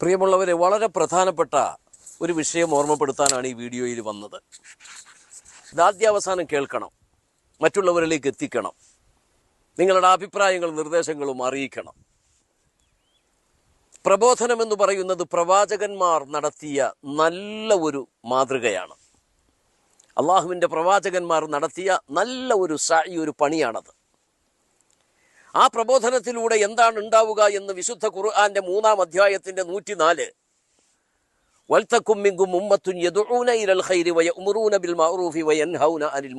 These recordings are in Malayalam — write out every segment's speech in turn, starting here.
പ്രിയമുള്ളവരെ വളരെ പ്രധാനപ്പെട്ട ഒരു വിഷയം ഓർമ്മപ്പെടുത്താനാണ് ഈ വീഡിയോയിൽ വന്നത്. ഇതാദ്യാവസാനം കേൾക്കണം മറ്റുള്ളവരിലേക്ക് എത്തിക്കണം നിങ്ങളുടെ അഭിപ്രായങ്ങളും നിർദ്ദേശങ്ങളും അറിയിക്കണം. പ്രബോധനം എന്ന് പറയുന്നത് പ്രവാചകന്മാർ നടത്തിയ നല്ല ഒരു മാതൃകയാണ്. അള്ളാഹുവിന്റെ പ്രവാചകന്മാർ നടത്തിയ നല്ല ഒരു സായി ഒരു പണിയാണത്. ആ പ്രബോധനത്തിലൂടെ എന്താണ് ഉണ്ടാവുക എന്ന് വിശുദ്ധ ഖുർആന്റെ മൂന്നാം അധ്യായത്തിന്റെ നൂറ്റിനാല്. വൽത്തക്കും മിങ്കും ഉമ്മത്തുൻ യദുഊന ഇലൽ ഖൈരി ബിൽ മഅറൂഫി അനിൽ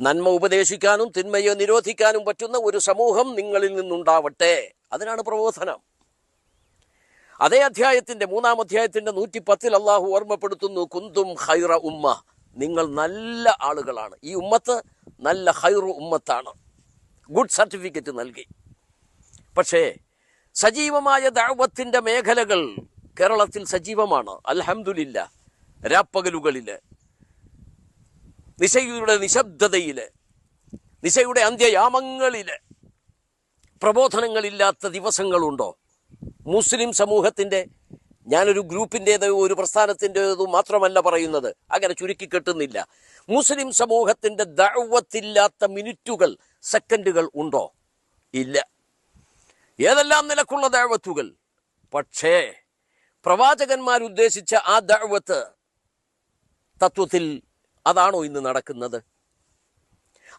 നന്മ ഉപദേശിക്കാനും തിന്മയെ നിരോധിക്കാനും പറ്റുന്ന ഒരു സമൂഹം നിങ്ങളിൽ നിന്നുണ്ടാവട്ടെ. അതിനാണ് പ്രബോധനം. അതേ അധ്യായത്തിന്റെ മൂന്നാം അധ്യായത്തിന്റെ നൂറ്റി പത്തിൽ അള്ളാഹു ഓർമ്മപ്പെടുത്തുന്നു കുന്തും ഹൈറ ഉമ്മ. നിങ്ങൾ നല്ല ആളുകളാണ്. ഈ ഉമ്മത്ത് നല്ല ഹൈറു ഉമ്മത്താണ്. ഗുഡ് സർട്ടിഫിക്കറ്റ് നൽകി. പക്ഷേ സജീവമായ ദൗവത്തിന്റെ മേഖലകൾ കേരളത്തിൽ സജീവമാണ്. അൽഹംദുലില്ല രാപ്പകലുകളിൽ നിശയുടെ നിശബ്ദതയിൽ നിശയുടെ അന്ത്യയാമങ്ങളിൽ പ്രബോധനങ്ങളില്ലാത്ത ദിവസങ്ങളുണ്ടോ? മുസ്ലിം സമൂഹത്തിന്റെ ഞാനൊരു ഗ്രൂപ്പിന്റേതോ ഒരു പ്രസ്ഥാനത്തിന്റെതോ മാത്രമല്ല പറയുന്നത്. അങ്ങനെ ചുരുക്കി കെട്ടുന്നില്ല. മുസ്ലിം സമൂഹത്തിന്റെ ദൗവത്തില്ലാത്ത മിനിറ്റുകൾ സെക്കൻഡുകൾ ഉണ്ടോ? ഇല്ല. ഏതെല്ലാം നിലക്കുള്ള ദഴവത്തുകൾ? പക്ഷേ പ്രവാചകന്മാർ ഉദ്ദേശിച്ച ആ ദഴവത്ത് തത്വത്തിൽ അതാണോ ഇന്ന് നടക്കുന്നത്?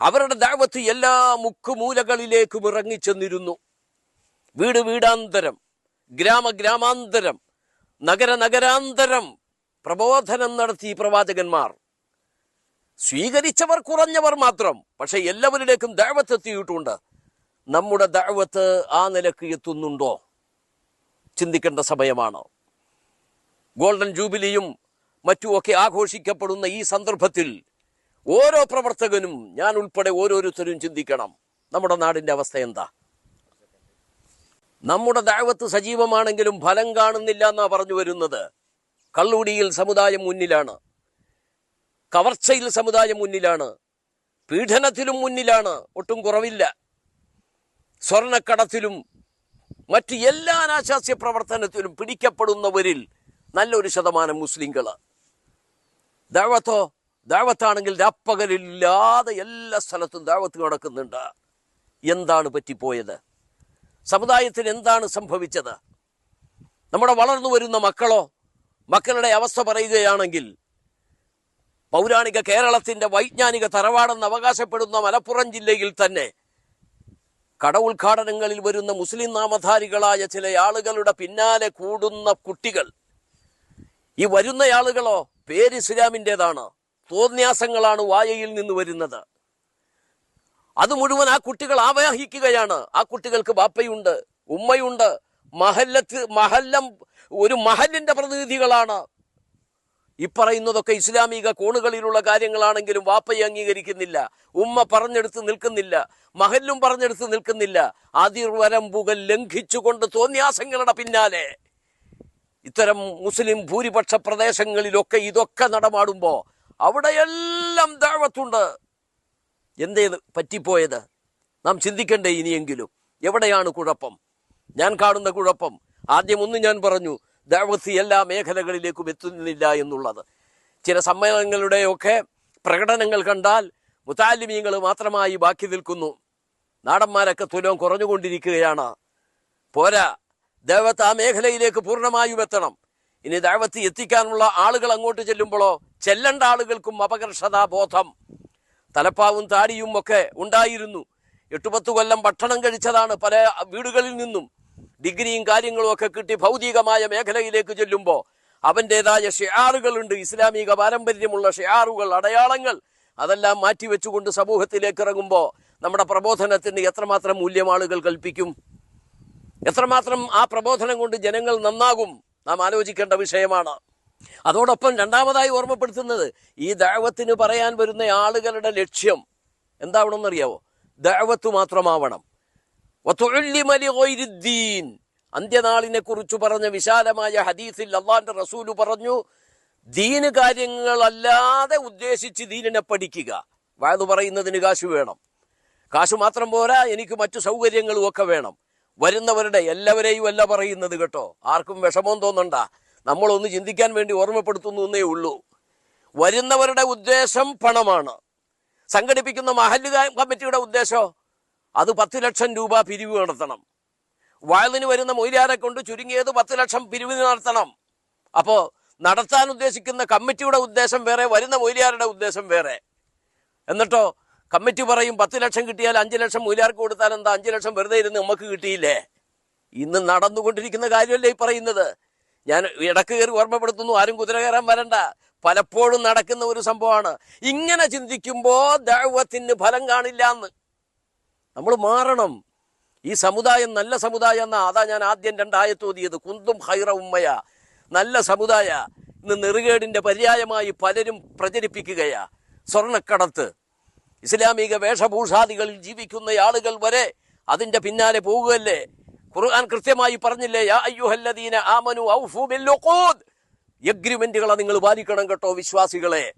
അവരുടെ ദഴവത്ത് എല്ലാ മുക്കുമൂലകളിലേക്കും ഇറങ്ങിച്ചെന്നിരുന്നു. വീട് വീടാന്തരം ഗ്രാമ ഗ്രാമാന്തരം നഗര നഗരാന്തരം പ്രബോധനം നടത്തി പ്രവാചകന്മാർ. സ്വീകരിച്ചവർ കുറഞ്ഞവർ മാത്രം. പക്ഷെ എല്ലാവരിലേക്കും ദഴവത്ത് എത്തിയിട്ടുണ്ട്. നമ്മുടെ ദഴവത്ത് ആ നിലയ്ക്ക് എത്തുന്നുണ്ടോ? ചിന്തിക്കേണ്ട സമയമാണ്. ഗോൾഡൻ ജൂബിലിയും മറ്റുമൊക്കെ ആഘോഷിക്കപ്പെടുന്ന ഈ സന്ദർഭത്തിൽ ഓരോ പ്രവർത്തകനും ഞാൻ ഉൾപ്പെടെ ഓരോരുത്തരും ചിന്തിക്കണം. നമ്മുടെ നാടിന്റെ അവസ്ഥ എന്താ? നമ്മുടെ ദാവത്ത് സജീവമാണെങ്കിലും ഫലം കാണുന്നില്ല എന്നാണ് പറഞ്ഞു വരുന്നത്. കള്ളുടിയിൽ സമുദായം മുന്നിലാണ്. കവർച്ചയിൽ സമുദായം മുന്നിലാണ്. പീഡനത്തിലും മുന്നിലാണ്. ഒട്ടും കുറവില്ല. സ്വർണക്കടത്തിലും മറ്റ് എല്ലാ അനാശാസ്യ പ്രവർത്തനത്തിലും പിടിക്കപ്പെടുന്നവരിൽ നല്ലൊരു ശതമാനം മുസ്ലിങ്ങൾ ദാവത്തോ ദാവത്താണെങ്കിൽ രാപ്പകലില്ലാതെ എല്ലാ സ്ഥലത്തും ദാവത്ത് നടക്കുന്നുണ്ട്. എന്താണ് പറ്റിപ്പോയത്? സമുദായത്തിന് എന്താണ് സംഭവിച്ചത്? നമ്മുടെ വളർന്നു വരുന്ന മക്കളോ മക്കളുടെ അവസ്ഥ പറയുകയാണെങ്കിൽ പൗരാണിക കേരളത്തിന്റെ വൈജ്ഞാനിക തറവാടെന്ന് അവകാശപ്പെടുന്ന മലപ്പുറം ജില്ലയിൽ തന്നെ കട ഉദ്ഘാടനങ്ങളിൽ വരുന്ന മുസ്ലിം നാമധാരികളായ ചില ആളുകളുടെ പിന്നാലെ കൂടുന്ന കുട്ടികൾ. ഈ വരുന്ന ആളുകളോ പേര് ഇസ്ലാമിന്റെതാണ് തോന്യാസങ്ങളാണ് വായയിൽ നിന്ന് വരുന്നത്. അത് മുഴുവൻ ആ കുട്ടികൾ ആവാഹിക്കുകയാണ്. ആ കുട്ടികൾക്ക് ബാപ്പയുണ്ട് ഉമ്മയുണ്ട് മഹല്ലത്ത് മഹല്ലം ഒരു മഹലിന്റെ പ്രതിനിധികളാണ്. ഈ പറയുന്നതൊക്കെ ഇസ്ലാമിക കോണുകളിലുള്ള കാര്യങ്ങളാണെങ്കിലും വാപ്പയെ അംഗീകരിക്കുന്നില്ല. ഉമ്മ പറഞ്ഞെടുത്ത് നിൽക്കുന്നില്ല. മഹല്ലും പറഞ്ഞെടുത്ത് നിൽക്കുന്നില്ല. അതിർവരമ്പുകൾ ലംഘിച്ചുകൊണ്ട് തോന്നിയാസങ്ങളുടെ പിന്നാലെ. ഇത്തരം മുസ്ലിം ഭൂരിപക്ഷ പ്രദേശങ്ങളിലൊക്കെ ഇതൊക്കെ നടമാടുമ്പോൾ അവിടെയെല്ലാം ദാവത്തുണ്ട്. എന്തേ പറ്റിപ്പോയത്? നാം ചിന്തിക്കണ്ടേ ഇനിയെങ്കിലും. എവിടെയാണ് കുഴപ്പം? ഞാൻ കാണുന്ന കുഴപ്പം. ആദ്യം ഒന്ന് ഞാൻ പറഞ്ഞു ദാവത്ത് എല്ലാ മേഖലകളിലേക്കും എത്തുന്നില്ല എന്നുള്ളത്. ചില സമ്മേളനങ്ങളുടെയൊക്കെ പ്രകടനങ്ങൾ കണ്ടാൽ മുത്താലിമീങ്ങൾ മാത്രമായി ബാക്കി നിൽക്കുന്നു. നാടന്മാരൊക്കെ തുലം കുറഞ്ഞുകൊണ്ടിരിക്കുകയാണ്. പോരാ ദേവത്ത് ആ മേഖലയിലേക്ക് പൂർണമായും എത്തണം. ഇനി ദേവത്തി എത്തിക്കാനുള്ള ആളുകൾ അങ്ങോട്ട് ചെല്ലുമ്പോഴോ? ചെല്ലേണ്ട ആളുകൾക്കും അപകർഷതാ ബോധം. തലപ്പാവും താടിയും ഒക്കെ ഉണ്ടായിരുന്നു. എട്ടുപത്ത് കൊല്ലം ഭക്ഷണം കഴിച്ചതാണ് പല വീടുകളിൽ നിന്നും. ഡിഗ്രിയും കാര്യങ്ങളും ഒക്കെ കിട്ടി ഭൗതികമായ മേഖലയിലേക്ക് ചെല്ലുമ്പോൾ അവന്റെതായ ഷിയാറുകളുണ്ട്. ഇസ്ലാമിക പാരമ്പര്യമുള്ള ഷിയാറുകൾ അടയാളങ്ങൾ അതെല്ലാം മാറ്റിവെച്ചുകൊണ്ട് സമൂഹത്തിലേക്ക് ഇറങ്ങുമ്പോൾ നമ്മുടെ പ്രബോധനത്തിന് എത്രമാത്രം മൂല്യം ആളുകൾ കൽപ്പിക്കും? എത്രമാത്രം ആ പ്രബോധനം കൊണ്ട് ജനങ്ങൾ നന്നാകും? നാം ആലോചിക്കേണ്ട വിഷയമാണ്. അതോടൊപ്പം രണ്ടാമതായി ഓർമ്മപ്പെടുത്തുന്നത് ഈ ദാവത്തിന് പറയാൻ വരുന്ന ആളുകളുടെ ലക്ഷ്യം എന്താവണമെന്നറിയാവോ? ദാവത്ത് മാത്രമാവണം. അന്ത്യനാളിനെ കുറിച്ച് പറഞ്ഞ വിശാലമായ ഹദീസിൽ അള്ളാന്റെ റസൂൽ പറഞ്ഞു ദീന് കാര്യങ്ങളല്ലാതെ ഉദ്ദേശിച്ച് ദീനിനെ പഠിക്കുക. വയത് പറയുന്നതിന് കാശ് വേണം. കാശ് മാത്രം പോരാ എനിക്ക് മറ്റു സൗകര്യങ്ങളും ഒക്കെ വേണം. വരുന്നവരുടെ എല്ലാവരെയും അല്ല പറയുന്നത് കേട്ടോ. ആർക്കും വിഷമം തോന്നണ്ട. നമ്മളൊന്ന് ചിന്തിക്കാൻ വേണ്ടി ഓർമ്മപ്പെടുത്തുന്നു എന്നേ ഉള്ളൂ. വരുന്നവരുടെ ഉദ്ദേശം പണമാണ്. സംഘടിപ്പിക്കുന്ന മഹൽ കമ്മിറ്റിയുടെ ഉദ്ദേശം അത് പത്ത് ലക്ഷം രൂപ പിരിവ് നടത്തണം. വയലിന് വരുന്ന മൊയിലാരെ കൊണ്ട് ചുരുങ്ങിയത് പത്ത് ലക്ഷം പിരിവ് നടത്തണം. അപ്പോൾ നടത്താൻ ഉദ്ദേശിക്കുന്ന കമ്മിറ്റിയുടെ ഉദ്ദേശം വേറെ വരുന്ന മൊയിലാരുടെ ഉദ്ദേശം വേറെ. എന്നിട്ടോ കമ്മിറ്റി പറയും പത്ത് ലക്ഷം കിട്ടിയാൽ അഞ്ച് ലക്ഷം മൊയ്ലാർക്ക് കൊടുത്താൽ എന്താ അഞ്ച് ലക്ഷം വെറുതെ ഇരുന്ന് നമുക്ക് കിട്ടിയില്ലേ? ഇന്ന് നടന്നുകൊണ്ടിരിക്കുന്ന കാര്യമല്ലേ ഈ പറയുന്നത്? ഞാൻ ഇടയ്ക്ക് കയറി ഓർമ്മപ്പെടുത്തുന്നു ആരും കുതിര കയറാൻ വരണ്ട. പലപ്പോഴും നടക്കുന്ന ഒരു സംഭവമാണ്. ഇങ്ങനെ ചിന്തിക്കുമ്പോൾ ദൈവത്തിന് ഫലം കാണില്ല എന്ന് നമ്മൾ മാറണം. ഈ സമുദായം നല്ല സമുദായം എന്നാ അതാ ഞാൻ ആദ്യം രണ്ടായത്ത് ഓതിയത്. കുന്തും ഹൈറ ഉമ്മയ. നല്ല സമുദായ. ഇന്ന് നെറുകേടിന്റെ പര്യായമായി പലരും പ്രചരിപ്പിക്കുകയാ. സ്വർണക്കടത്ത്. ഇസ്ലാമിക വേഷഭൂഷാദികളിൽ ജീവിക്കുന്ന ആളുകൾ വരെ അതിന്റെ പിന്നാലെ പോകുകയല്ലേ ഖുർആൻ കൃത്യമായി പറഞ്ഞില്ലേ യാ അയ്യുഹല്ലദീന ആമനു ഔഫു എഗ്രിമെന്റുകളെ നിങ്ങൾ പാലിക്കണം കേട്ടോ വിശ്വാസികളെ.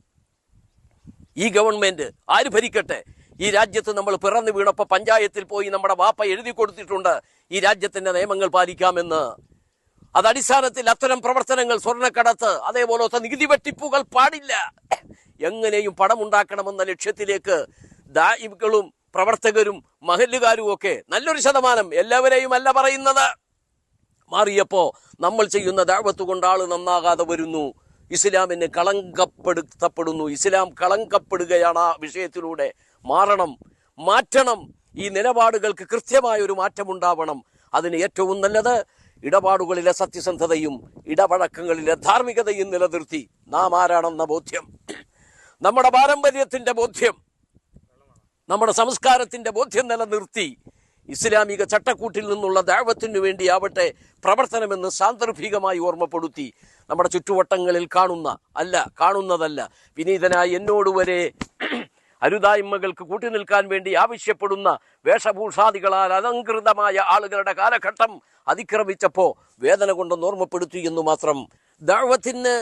ഈ ഗവൺമെന്റ് ആര് ഭരിക്കട്ടെ? ഈ രാജ്യത്ത് നമ്മൾ പിറന്നു വീണപ്പോൾ പഞ്ചായത്തിൽ പോയി നമ്മുടെ വാപ്പ എഴുതി കൊടുത്തിട്ടുണ്ട്. ഈ രാജ്യത്തിന്റെ നിയമങ്ങൾ പാലിക്കാമെന്ന്. അതടിസ്ഥാനത്തിൽ അത്തരം പ്രവർത്തനങ്ങൾ സ്വർണക്കടത്ത് അതേപോലത്തെ നികുതി വെട്ടിപ്പുകൾ പാടില്ല. എങ്ങനെയും പണമുണ്ടാക്കണമെന്ന ലക്ഷ്യത്തിലേക്ക് ദായികളും പ്രവർത്തകരും മഹല്ലുകാരും ഒക്കെ നല്ലൊരു ശതമാനം എല്ലാവരെയും അല്ല പറയുന്നത്. മാറിയപ്പോൾ നമ്മൾ ചെയ്യുന്ന ദാഴ്വത്ത് കൊണ്ട് ആൾ നന്നാകാതെ വരുന്നു. ഇസ്ലാമിന് കളങ്കപ്പെടുത്തപ്പെടുന്നു. ഇസ്ലാം കളങ്കപ്പെടുകയാണ് ആ വിഷയത്തിലൂടെ. മാറണം മാറ്റണം. ഈ നിലപാടുകൾക്ക് കൃത്യമായ ഒരു മാറ്റമുണ്ടാവണം. അതിന് ഏറ്റവും നല്ലത് ഇടപാടുകളിലെ സത്യസന്ധതയും ഇടപഴക്കങ്ങളിലെ ധാർമ്മികതയും നിലനിർത്തി നാം ആരാണെന്ന ബോധ്യം. നമ്മുടെ പാരമ്പര്യത്തിന്റെ ബോധ്യം നമ്മുടെ സംസ്കാരത്തിന്റെ ബോധ്യം നിലനിർത്തി ഇസ്ലാമിക ചട്ടക്കൂട്ടിൽ നിന്നുള്ള ദാവത്തിനു വേണ്ടിയാവട്ടെ പ്രവർത്തനമെന്ന് സാന്ദർഭികമായി ഓർമ്മപ്പെടുത്തി നമ്മുടെ ചുറ്റുവട്ടങ്ങളിൽ കാണുന്ന അല്ല കാണുന്നതല്ല വിനീതനായി എന്നോട് വരെ അരുതായ്മകൾക്ക് കൂട്ടുനിൽക്കാൻ വേണ്ടി ആവശ്യപ്പെടുന്ന വേഷഭൂഷാദികളാൽ അലങ്കൃതമായ ആളുകളുടെ കാലഘട്ടം അതിക്രമിച്ചപ്പോൾ വേദന കൊണ്ടൊന്ന് ഓർമ്മപ്പെടുത്തി എന്ന് മാത്രം. ദാവത്തിന്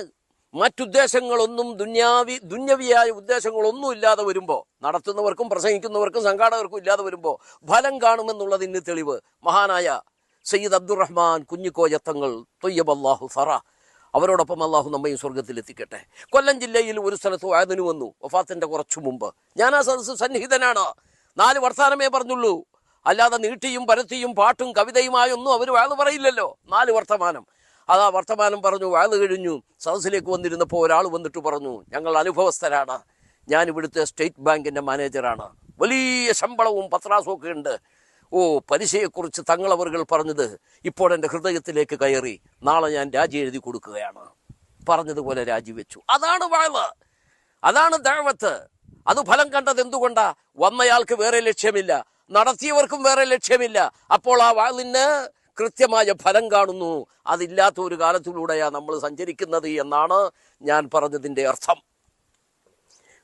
മറ്റുദ്ദേശങ്ങളൊന്നും ദുന്യാവി ദുന്യവിയായ ഉദ്ദേശങ്ങളൊന്നും ഇല്ലാതെ വരുമ്പോൾ നടത്തുന്നവർക്കും പ്രസംഗിക്കുന്നവർക്കും സംഘാടകർക്കും ഇല്ലാതെ വരുമ്പോൾ ഫലം കാണുമെന്നുള്ളതിന് തെളിവ് മഹാനായ സയ്യിദ് അബ്ദുറഹ്മാൻ കുഞ്ഞിക്കോയത്തങ്ങൾ തൊയ്യബ് അള്ളാഹു ഫറ അവരോടൊപ്പം അള്ളാഹു നമ്മയും സ്വർഗത്തിലെത്തിക്കട്ടെ കൊല്ലം ജില്ലയിൽ ഒരു സ്ഥലത്ത് വായതിന് വന്നു. വഫാത്തിന്റെ കുറച്ചു മുമ്പ്. ഞാൻ ആ സദസ് സന്നിഹിതനാണ്. നാല് വർത്താനമേ പറഞ്ഞുള്ളൂ. അല്ലാതെ നീട്ടിയും പരത്തിയും പാട്ടും കവിതയുമായൊന്നും അവർ വാഴ പറയില്ലല്ലോ. നാല് വർത്തമാനം. അത് ആ വർത്തമാനം പറഞ്ഞു വാഴ കഴിഞ്ഞു. സദസ്സിലേക്ക് വന്നിരുന്നപ്പോൾ ഒരാൾ വന്നിട്ട് പറഞ്ഞു ഞങ്ങൾ അനുഭവസ്ഥരാണ്. ഞാൻ ഇവിടുത്തെ സ്റ്റേറ്റ് ബാങ്കിന്റെ മാനേജറാണ്. വലിയ ശമ്പളവും പത്രാസും ഒക്കെ ഉണ്ട്. ഓ പലിശയെക്കുറിച്ച് തങ്ങളവറുകൾ പറഞ്ഞത് ഇപ്പോൾ എന്റെ ഹൃദയത്തിലേക്ക് കയറി. നാളെ ഞാൻ രാജി എഴുതി കൊടുക്കുകയാണ്. പറഞ്ഞതുപോലെ രാജിവെച്ചു അതാണ് വാഴവ്. അതാണ് ദഴവത്ത് അത് ഫലം കണ്ടത് എന്തുകൊണ്ടാ? വന്നയാൾക്ക് വേറെ ലക്ഷ്യമില്ല. നടത്തിയവർക്കും വേറെ ലക്ഷ്യമില്ല. അപ്പോൾ ആ വാളിന് കൃത്യമായ ഫലം കാണുന്നു. അതില്ലാത്ത ഒരു കാലത്തിലൂടെയാണ് നമ്മൾ സഞ്ചരിക്കുന്നത് എന്നാണ് ഞാൻ പറഞ്ഞതിന്റെ അർത്ഥം.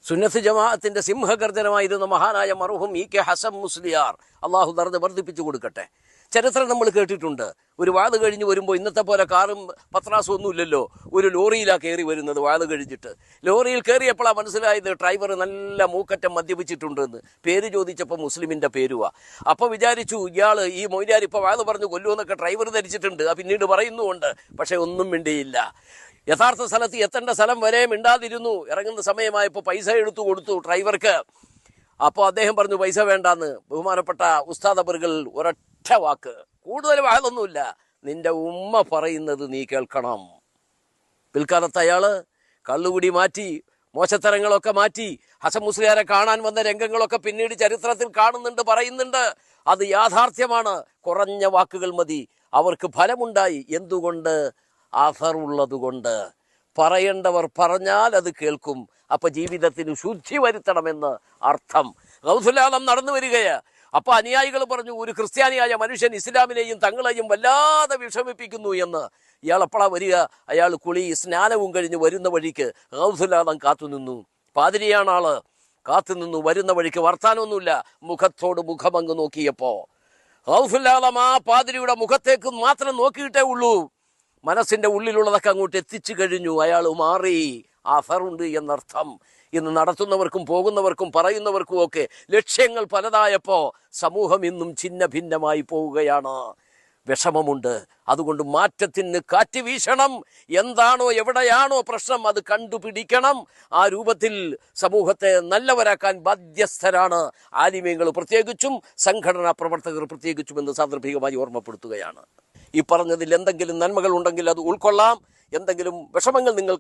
സുന്നത്ത് ജമാഅത്തിന്റെ സിംഹഗർജനമായിരുന്ന മഹാനായ മറുഹും ഇ കെ ഹസം മുസ്ലിയാർ. അള്ളാഹു ദർദ് വർദ്ധിപ്പിച്ചു കൊടുക്കട്ടെ. ചരിത്രം നമ്മൾ കേട്ടിട്ടുണ്ട്. ഒരു വാത് കഴിഞ്ഞ് വരുമ്പോൾ ഇന്നത്തെ പോലെ കാറും പത്രാസും ഒന്നും ഇല്ലല്ലോ. ഒരു ലോറിയിലാണ് കയറി വരുന്നത് വാത് കഴിഞ്ഞിട്ട്. ലോറിയിൽ കയറിയപ്പോഴാണ് മനസ്സിലായത് ഡ്രൈവർ നല്ല മൂക്കറ്റം മദ്യപിച്ചിട്ടുണ്ടെന്ന്. പേര് ചോദിച്ചപ്പോൾ മുസ്ലിമിന്റെ പേരുവാ. അപ്പോൾ വിചാരിച്ചു ഇയാൾ ഈ മൊയ്ലാർ ഇപ്പോൾ വാത് പറഞ്ഞു കൊല്ലുമെന്നൊക്കെ ഡ്രൈവർ ധരിച്ചിട്ടുണ്ട്. പിന്നീട് പറയുന്നുമുണ്ട്. പക്ഷേ ഒന്നും മിണ്ടിയില്ല. യഥാർത്ഥ സ്ഥലത്ത് എത്തേണ്ട സ്ഥലം വരെ മിണ്ടാതിരുന്നു. ഇറങ്ങുന്ന സമയമായപ്പോൾ പൈസ എടുത്തു കൊടുത്തു ഡ്രൈവർക്ക് അപ്പോൾ അദ്ദേഹം പറഞ്ഞു പൈസ വേണ്ടാന്ന്. ബഹുമാനപ്പെട്ട ഉസ്താദ് അബറുകൾ ഒരൊറ്റ വാക്ക്. കൂടുതൽ വാഴൊന്നുമില്ല നിന്റെ ഉമ്മ പറയുന്നത് നീ കേൾക്കണം. പിൽക്കാലത്ത് അയാൾ കള്ളുകുടി മാറ്റി മോശത്തരങ്ങളൊക്കെ മാറ്റി ഹസൻ മുസ്ലിയാരെ കാണാൻ വന്ന രംഗങ്ങളൊക്കെ പിന്നീട് ചരിത്രത്തിൽ കാണുന്നുണ്ട് പറയുന്നുണ്ട്. അത് യാഥാർത്ഥ്യമാണ്. കുറഞ്ഞ വാക്കുകൾ മതി. അവർക്ക് ഫലമുണ്ടായി. എന്തുകൊണ്ട്? അസറുള്ളതുകൊണ്ട് പറയേണ്ടവർ പറഞ്ഞാൽ അത് കേൾക്കും. അപ്പൊ ജീവിതത്തിന് ശുദ്ധി വരുത്തണമെന്ന് അർത്ഥം. ഗൗസുലാലം നടന്നു വരികയാ അപ്പൊ അനുയായികൾ പറഞ്ഞു ഒരു ക്രിസ്ത്യാനിയായ മനുഷ്യൻ ഇസ്ലാമിനെയും തങ്ങളെയും വല്ലാതെ വിഷമിപ്പിക്കുന്നു എന്ന്. ഇയാൾ എപ്പോഴാ വരിക? അയാൾ കുളി സ്നാനവും കഴിഞ്ഞ് വരുന്ന വഴിക്ക് ഹൗസുലാദം കാത്തുനിന്നു പാതിരിയാണ് ആൾ. കാത്തുനിന്നു വരുന്ന വഴിക്ക് വർത്താനൊന്നുമില്ല. മുഖത്തോട് മുഖമങ്ങ് നോക്കിയപ്പോ. ഹൗസുല്ലാദം ആ പാതിരിയുടെ മുഖത്തേക്ക് മാത്രം നോക്കിയിട്ടേ ഉള്ളൂ. മനസ്സിന്റെ ഉള്ളിലുള്ളതൊക്കെ അങ്ങോട്ട് എത്തിച്ചു കഴിഞ്ഞു. അയാൾ മാറി. അഫറുണ്ട് എന്നർത്ഥം. ഇന്ന് നടത്തുന്നവർക്കും പോകുന്നവർക്കും പറയുന്നവർക്കും ഒക്കെ ലക്ഷ്യങ്ങൾ പലതായപ്പോൾ സമൂഹം ഇന്നും ഛിന്ന ഭിന്നമായി പോവുകയാണ്. വിഷമമുണ്ട്. അതുകൊണ്ട് മാറ്റത്തിന് കാറ്റ് വീശണം. എന്താണോ എവിടെയാണോ പ്രശ്നം അത് കണ്ടുപിടിക്കണം. ആ രൂപത്തിൽ സമൂഹത്തെ നല്ലവരാക്കാൻ ബാധ്യസ്ഥരാണ്. ആലിമ്യങ്ങൾ പ്രത്യേകിച്ചും സംഘടനാ പ്രവർത്തകർ പ്രത്യേകിച്ചും എന്ന് സാന്ദർഭികമായി ഓർമ്മപ്പെടുത്തുകയാണ്. ഈ പറഞ്ഞതിൽ എന്തെങ്കിലും നന്മകൾ ഉണ്ടെങ്കിൽ അത് ഉൾക്കൊള്ളാം. എന്തെങ്കിലും വിഷമങ്ങൾ നിങ്ങൾ